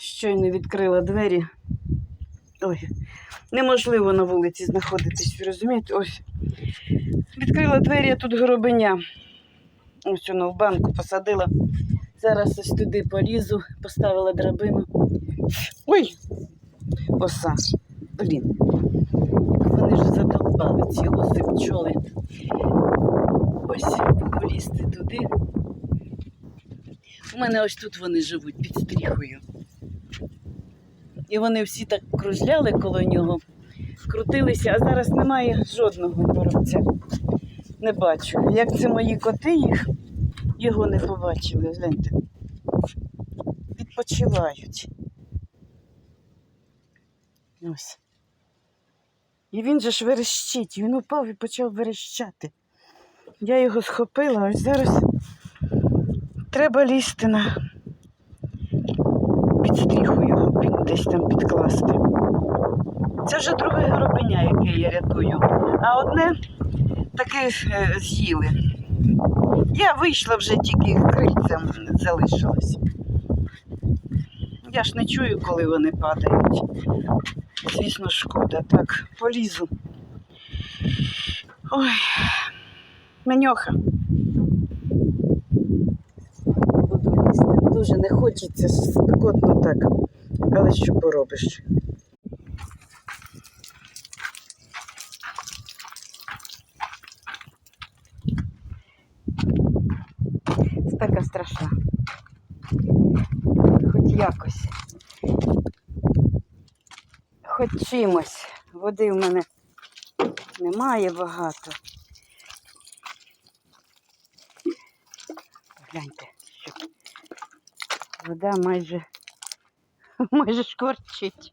Щойно відкрила двері. Ой, неможливо на вулиці знаходитись, розумієте? Ось. Відкрила двері, а тут горобеня. Ось воно в банку посадила. Зараз ось туди полізу, поставила драбину. Ой! Оса. Блін. Вони ж задовбали ці оси пчоли. Ось полізти туди. У мене ось тут вони живуть під стріхою. І вони всі так кружляли коло нього, крутилися, а зараз немає жодного горобця. Не бачу. Як це мої коти їх, його не побачили. Гляньте. Відпочивають. Ось. І він же ж верещить. Він упав і почав верещати. Я його схопила, ось зараз треба лізти на під стріху його під, десь там підкласти. Це вже друге горобеня, яке я рятую. А одне таке е, з'їли. Я вийшла вже тільки крильцем залишилась. Я ж не чую, коли вони падають. Звісно, шкода. Так, полізу. Ой, меньоха. Буду лізти. Дуже не хочеться, спекотно так. Але що поробиш? Спека страшна. Хоч якось. Хоч чимось. Води в мене немає багато. Гляньте, що вода майже, майже шкварчить.